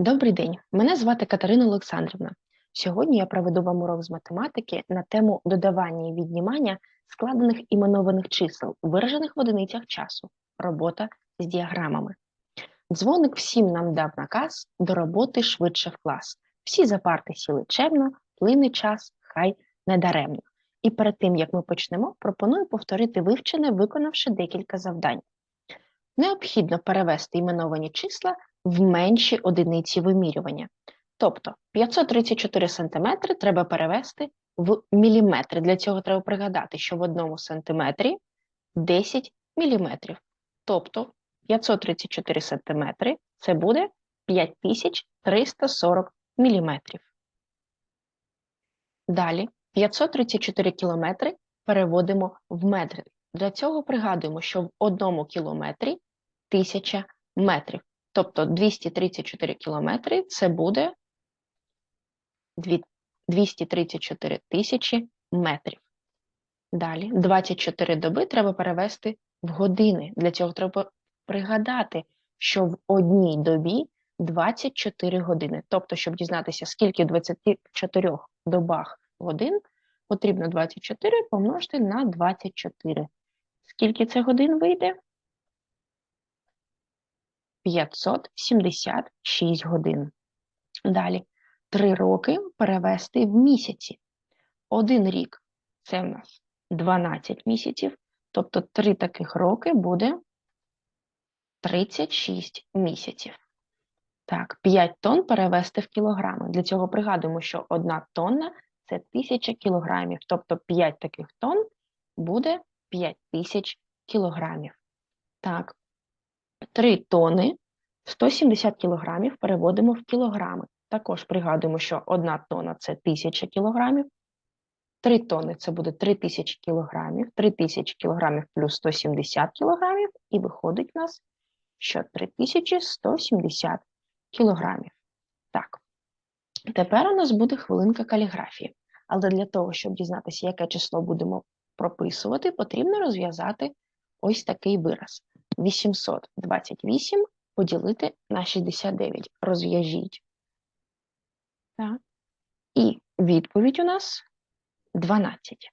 Добрий день, мене звати Катерина Олександрівна. Сьогодні я проведу вам урок з математики на тему додавання і віднімання складених іменованих чисел, виражених в одиницях часу, робота з діаграмами. Дзвоник всім нам дав наказ до роботи швидше в клас. Всі за парти сіли чемно, плине час, хай не даремно. І перед тим, як ми почнемо, пропоную повторити вивчене, виконавши декілька завдань. Необхідно перевести іменовані числа в менші одиниці вимірювання. Тобто 534 см треба перевести в міліметри. Для цього треба пригадати, що в одному сантиметрі 10 міліметрів. Тобто 534 см це буде 5340 міліметрів. Далі 534 кілометри переводимо в метри. Для цього пригадуємо, що в одному кілометрі 1000 метрів. Тобто 234 кілометри це буде 234 тисячі метрів. Далі 24 доби треба перевести в години. Для цього треба пригадати, що в одній добі 24 години. Тобто, щоб дізнатися, скільки в 24 добах годин, потрібно 24 помножити на 24. Скільки це годин вийде? 576 годин. Далі, 3 роки перевести в місяці. Один рік це в нас 12 місяців, тобто 3 таких роки буде 36 місяців. Так, 5 тонн перевести в кілограми. Для цього пригадуємо, що 1 тонна це 1000 кілограмів, тобто 5 таких тонн буде 5000 кілограмів. Так, 3 тони 170 кілограмів переводимо в кілограми. Також пригадуємо, що 1 тонна це 1000 кілограмів. 3 тони це буде 3000 кілограмів. 3000 кілограмів плюс 170 кілограмів, і виходить у нас, що 3170 кілограмів. Так, тепер у нас буде хвилинка каліграфії. Але для того, щоб дізнатися, яке число будемо прописувати, потрібно розв'язати ось такий вираз. 828 поділити на 69. Розв'яжіть. Так. І відповідь у нас 12.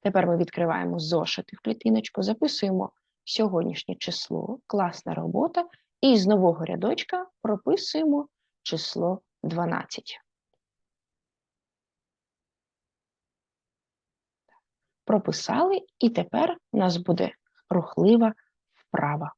Тепер ми відкриваємо зошити в клітиночку, записуємо сьогоднішнє число, класна робота, і з нового рядочка прописуємо число 12. Прописали, і тепер у нас буде рухлива вправа.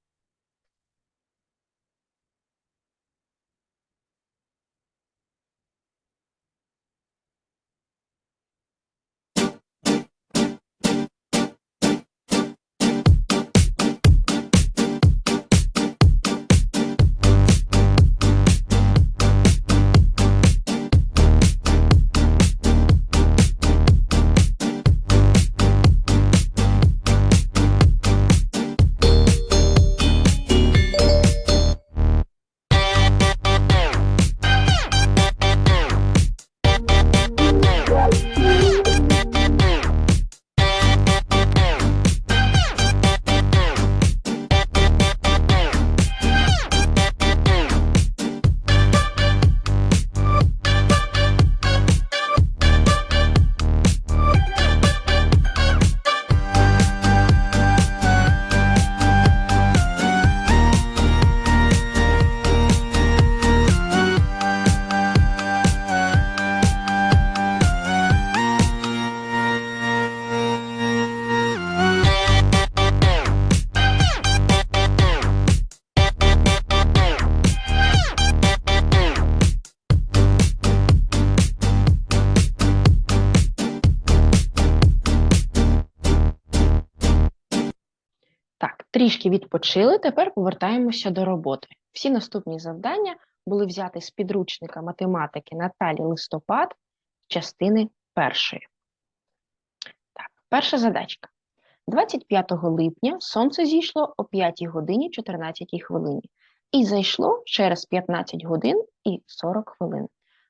Трішки відпочили, тепер повертаємося до роботи. Всі наступні завдання були взяті з підручника математики Наталі Листопад частини першої. Так, перша задачка. 25 липня сонце зійшло о 5 годині 14 хвилині і зайшло через 15 годин і 40 хвилин.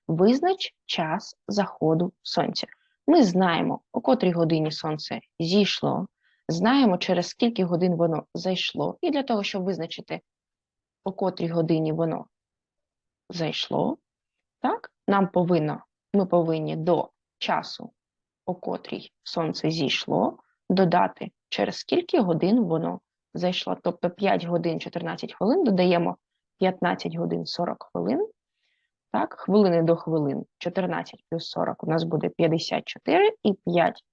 Визнач час заходу сонця. Ми знаємо, о котрій годині сонце зійшло, знаємо, через скільки годин воно зайшло, і для того, щоб визначити, о котрій годині воно зайшло. Так, нам повинно, ми повинні до часу, о котрій сонце зійшло, додати, через скільки годин воно зайшло. Тобто 5 годин 14 хвилин додаємо 15 годин 40 хвилин. Так, хвилини до хвилин 14 плюс 40 у нас буде 54 і 5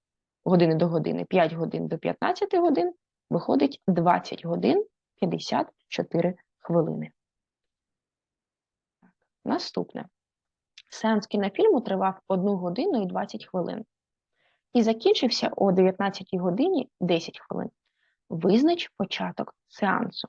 години до години, 5 годин до 15 годин виходить 20 годин 54 хвилини. Наступне. Сеанс кінофільму тривав 1 годину і 20 хвилин. І закінчився о 19 годині 10 хвилин. Визнач початок сеансу.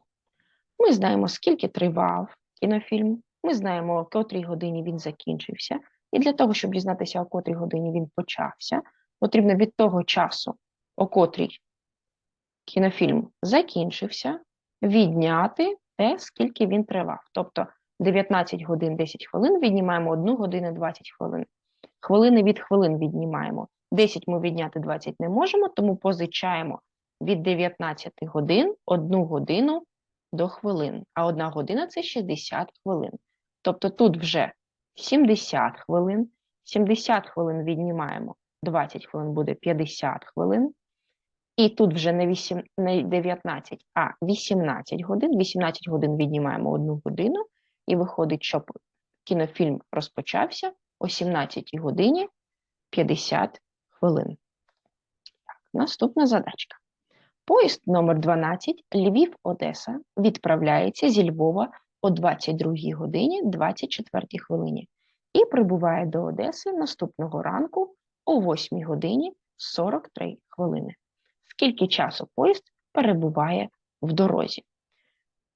Ми знаємо, скільки тривав кінофільм, ми знаємо, о котрій годині він закінчився. І для того, щоб дізнатися, о котрій годині він почався, потрібно від того часу, о котрій кінофільм закінчився, відняти те, скільки він тривав. Тобто 19 годин 10 хвилин віднімаємо 1 годину 20 хвилин. Хвилини від хвилин віднімаємо. 10 ми відняти 20 не можемо, тому позичаємо від 19 годин 1 годину до хвилин. А 1 година це 60 хвилин. Тобто тут вже 70 хвилин. 70 хвилин віднімаємо, 20 хвилин буде 50 хвилин. І тут вже не, 8, не 19, а 18 годин. 18 годин віднімаємо 1 годину, і виходить, що кінофільм розпочався о 17 годині 50 хвилин. Так, наступна задачка. Поїзд номер 12 Львів-Одеса відправляється зі Львова о 22 годині 24 хвилині і прибуває до Одеси наступного ранку о 8 годині 43 хвилини. Скільки часу поїзд перебуває в дорозі?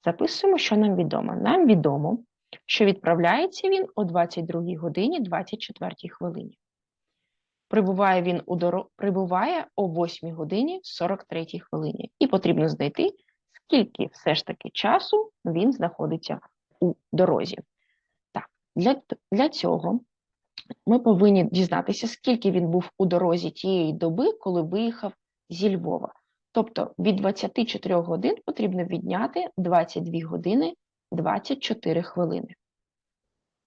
Записуємо, що нам відомо. Нам відомо, що відправляється він о 22 годині 24 хвилині. Прибуває він у доро... прибуває о 8 годині 43 хвилині. І потрібно знайти, скільки все ж таки часу він знаходиться у дорозі. Так, для, для цього ми повинні дізнатися, скільки він був у дорозі тієї доби, коли виїхав зі Львова. Тобто від 24 годин потрібно відняти 22 години 24 хвилини.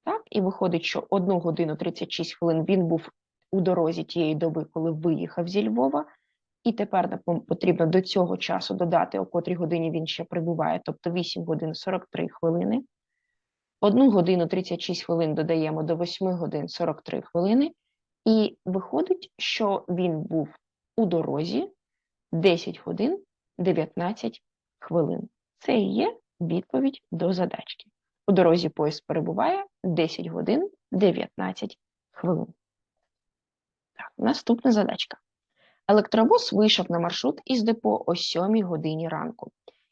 Так, і виходить, що 1 годину 36 хвилин він був у дорозі тієї доби, коли виїхав зі Львова, і тепер нам потрібно до цього часу додати, о котрій годині він ще прибуває, тобто 8 годин 43 хвилини. 1 годину 36 хвилин додаємо до 8 годин 43 хвилини, і виходить, що він був у дорозі 10 годин 19 хвилин. Це і є відповідь до задачки. У дорозі поїзд перебуває 10 годин 19 хвилин. Так, Наступна задачка. Електробус вийшов на маршрут із депо о 7 годині ранку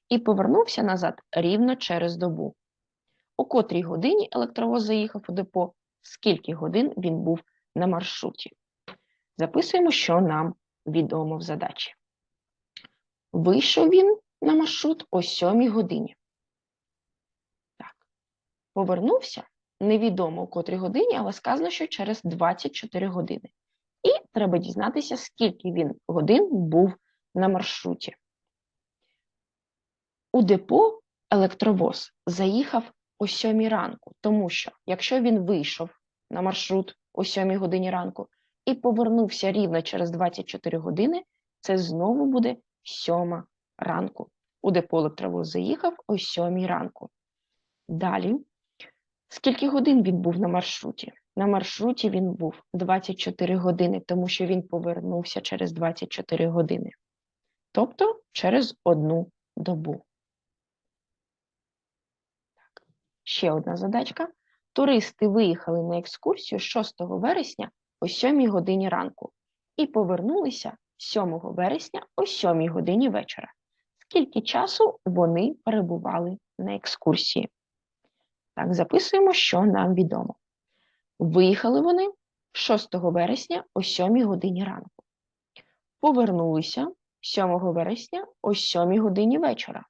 і повернувся назад рівно через добу. О котрій годині електровоз заїхав у депо, скільки годин він був на маршруті. Записуємо, що нам відомо в задачі. Вийшов він на маршрут о 7 годині. Так. Повернувся невідомо у котрій годині, але сказано, що через 24 години. І треба дізнатися, скільки він годин був на маршруті. У депо електровоз заїхав о 7 ранку, тому що якщо він вийшов на маршрут о 7 годині ранку і повернувся рівно через 24 години, це знову буде 7 ранку. У депо електровоз заїхав о 7 ранку. Далі, скільки годин він був на маршруті? На маршруті він був 24 години, тому що він повернувся через 24 години. Тобто через одну добу. Так. Ще одна задачка. Туристи виїхали на екскурсію 6 вересня о 7 годині ранку і повернулися 7 вересня о 7 годині вечора. Скільки часу вони перебували на екскурсії? Так, записуємо, що нам відомо. Виїхали вони 6 вересня о 7 годині ранку. Повернулися 7 вересня о 7 годині вечора.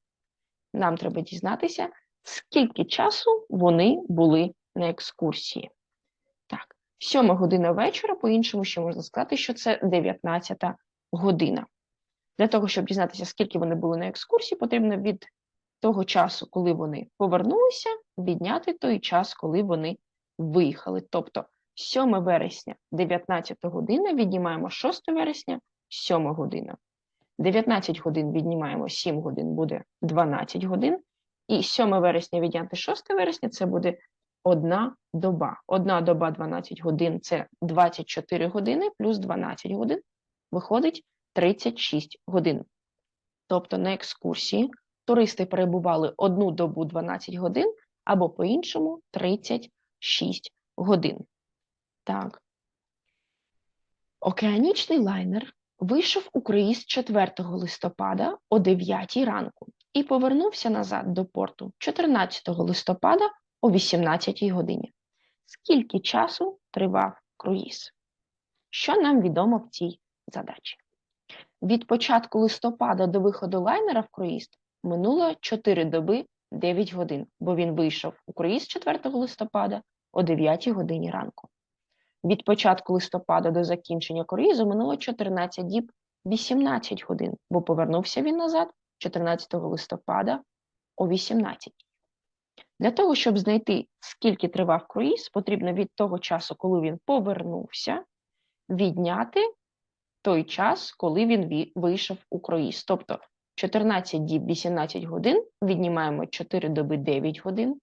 Нам треба дізнатися, скільки часу вони були на екскурсії. Так, 7 година вечора, по-іншому ще можна сказати, що це 19 година. Для того, щоб дізнатися, скільки вони були на екскурсії, потрібно від того часу, коли вони повернулися, відняти той час, коли вони виїхали. Тобто 7 вересня 19 година віднімаємо 6 вересня 7 година. 19 годин віднімаємо 7 годин, буде 12 годин. І 7 вересня відняти 6 вересня це буде одна доба. Одна доба 12 годин це 24 години плюс 12 годин виходить 36 годин. Тобто на екскурсії туристи перебували одну добу 12 годин або по-іншому 36 годин. Так. Океанічний лайнер вийшов у круїз 4 листопада о 9 ранку і повернувся назад до порту 14 листопада о 18 годині. Скільки часу тривав круїз? Що нам відомо в цій задачі? Від початку листопада до виходу лайнера в круїз минуло 4 доби 9 годин, бо він вийшов у круїз 4 листопада о 9 годині ранку. Від початку листопада до закінчення круїзу минуло 14 діб 18 годин, бо повернувся він назад 14 листопада о 18. Для того, щоб знайти, скільки тривав круїз, потрібно від того часу, коли він повернувся, відняти той час, коли він вийшов у круїз. Тобто 14 діб 18 годин, віднімаємо 4 доби 9 годин,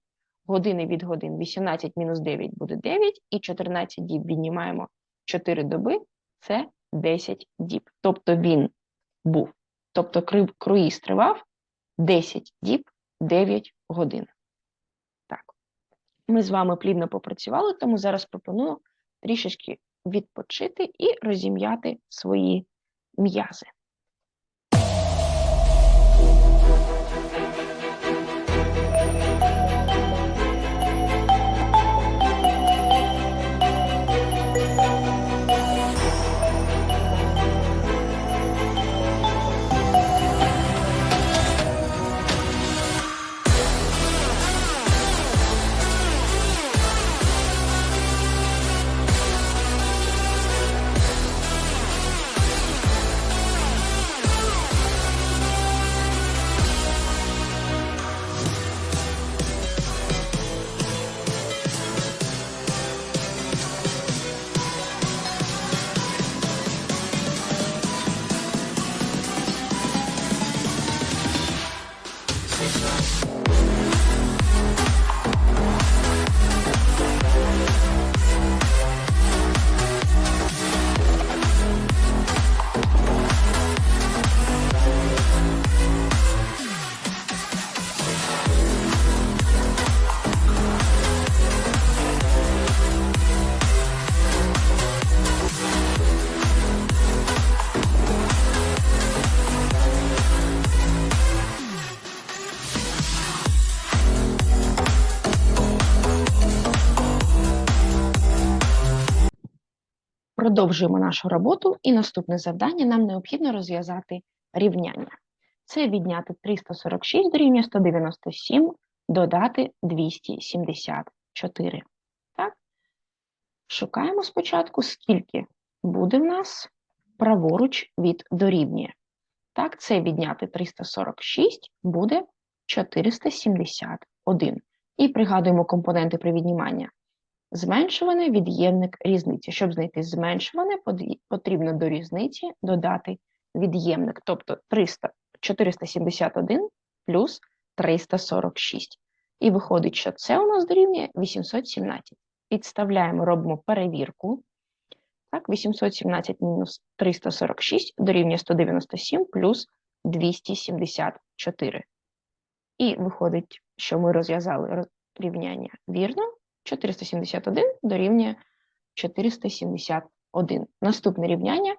години від годин 18 мінус 9 буде 9, і 14 діб віднімаємо 4 доби це 10 діб. Тобто він був. Тобто круїз тривав 10 діб 9 годин. Так, ми з вами плідно попрацювали, тому зараз пропоную трішечки відпочити і розім'яти свої м'язи. Продовжуємо нашу роботу, і наступне завдання нам необхідно розв'язати рівняння. Це відняти 346 дорівнює 197, додати 274. Так? Шукаємо спочатку, скільки буде в нас праворуч від дорівнює. Так, це відняти 346 буде 471. І пригадуємо компоненти при відніманні. Зменшуване від'ємник різниці. Щоб знайти зменшуване, потрібно до різниці додати від'ємник, тобто 300, 471 плюс 346. І виходить, що це у нас дорівнює 817. Підставляємо, робимо перевірку. Так, 817 мінус 346 дорівнює 197 плюс 274. І виходить, що ми розв'язали рівняння вірно. 471 дорівнює 471. Наступне рівняння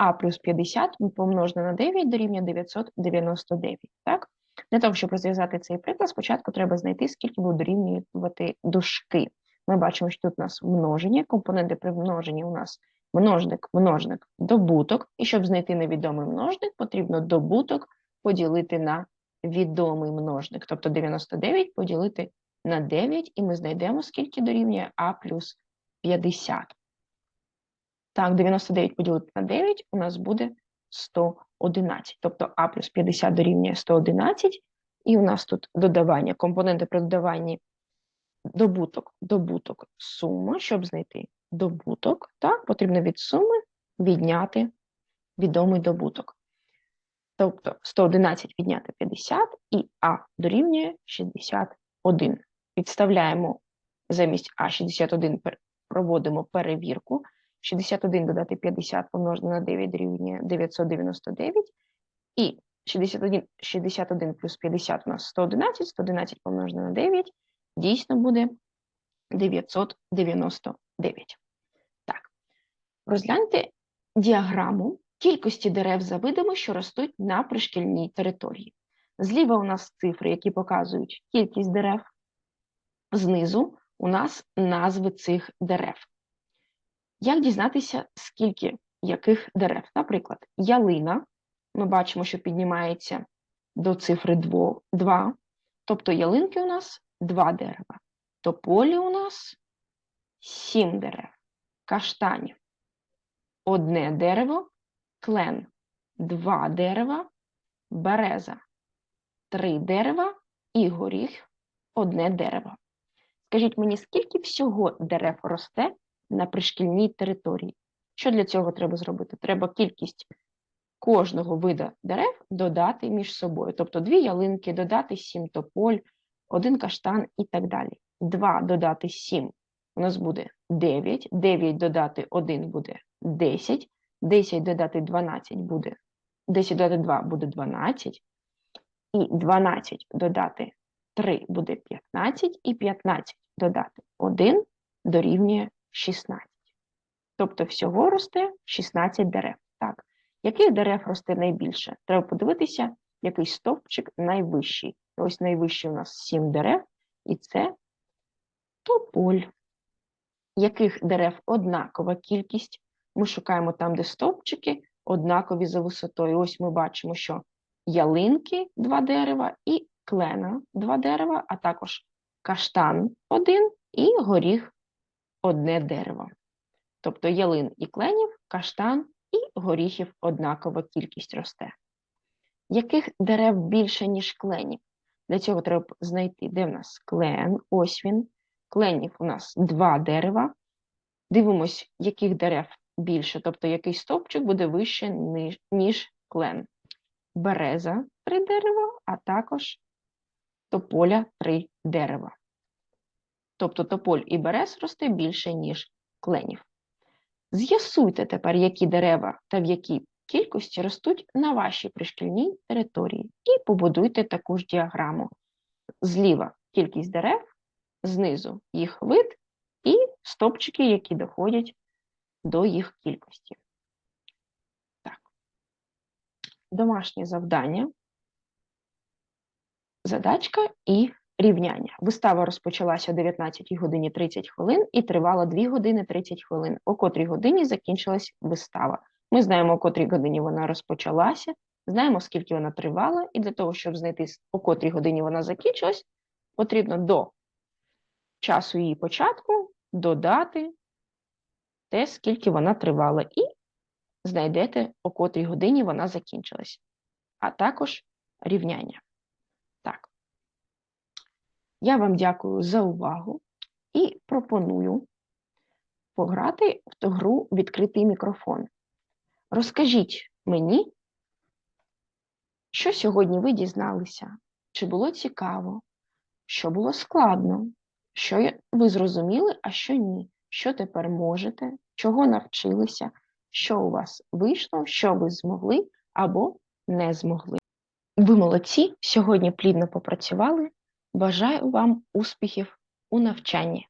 а плюс 50 помножене на 9 дорівнює 999. Так? Для того, щоб розв'язати цей приклад, спочатку треба знайти, скільки буде дорівнювати дужки. Ми бачимо, що тут у нас множення, компоненти при множенні у нас множник, множник, добуток. І щоб знайти невідомий множник, потрібно добуток поділити на відомий множник. Тобто 99 поділити на 9, і ми знайдемо, скільки дорівнює А плюс 50. Так, 99 поділити на 9 у нас буде 111. Тобто А плюс 50 дорівнює 111, І у нас тут додавання, компоненти при додаванні добуток, добуток, сума. Щоб знайти добуток, так, потрібно від суми відняти відомий добуток. Тобто 111 відняти 50 і А дорівнює 61. Підставляємо замість А 61 проводимо перевірку. 61 додати 50 помножити на 9 дорівнює 999. І 61, 61 плюс 50 у нас 111, 111 помножити на 9 дійсно буде 999. Так, розгляньте діаграму кількості дерев за видами, що ростуть на пришкільній території. Зліва у нас цифри, які показують кількість дерев, знизу у нас назви цих дерев. Як дізнатися, скільки яких дерев? Наприклад, ялина, ми бачимо, що піднімається до цифри 2, тобто ялинки у нас 2 дерева, тополі у нас 7 дерев, каштанів одне дерево, клен два дерева, береза три дерева і горіх одне дерево. Скажіть мені, скільки всього дерев росте на пришкільній території? Що для цього треба зробити? Треба кількість кожного вида дерев додати між собою. Тобто дві ялинки, додати сім тополь, один каштан і так далі. Два додати сім у нас буде 9, 9 додати 1 буде 10, 10 додати 12 буде 10 додати 2 буде 12, і 12 додати 3 буде 15, і 15 додати 1 дорівнює 16. Тобто всього росте 16 дерев. Так, яких дерев росте найбільше? Треба подивитися, який стовпчик найвищий. Ось найвищий у нас 7 дерев, і це тополь. Яких дерев однакова кількість? Ми шукаємо там, де стовпчики однакові за висотою. Ось ми бачимо, що ялинки два дерева і клена два дерева, а також каштан один і горіх одне дерево. Тобто ялин і кленів, каштан і горіхів однакова кількість росте. Яких дерев більше, ніж кленів? Для цього треба знайти, де в нас клен, ось він. Кленів у нас два дерева. Дивимось, яких дерев більше, тобто який стовпчик буде вище, ніж, клен. Береза три дерева, а також тополя три дерева. Тобто тополь і берез росте більше, ніж кленів. З'ясуйте тепер, які дерева та в якій кількості ростуть на вашій пришкільній території, і побудуйте таку ж діаграму. Зліва кількість дерев, знизу їх вид і стопчики, які доходять до їх кількості. Так. Домашнє завдання, задачка і рівняння. Вистава розпочалася о 19 годині 30 хвилин і тривала 2 години 30 хвилин. О котрій годині закінчилась вистава. Ми знаємо, о котрій годині вона розпочалася, знаємо, скільки вона тривала, і для того, щоб знайти, о котрій годині вона закінчилась, потрібно до часу її початку додати те, скільки вона тривала, і знайдете, о котрій годині вона закінчилась, а також рівняння. Я вам дякую за увагу і пропоную пограти в ту гру відкритий мікрофон. Розкажіть мені, що сьогодні ви дізналися, чи було цікаво, що було складно, що ви зрозуміли, а що ні, що тепер можете, чого навчилися, що у вас вийшло, що ви змогли або не змогли. Ви молодці, сьогодні плідно попрацювали. Бажаю вам успіхів у навчанні.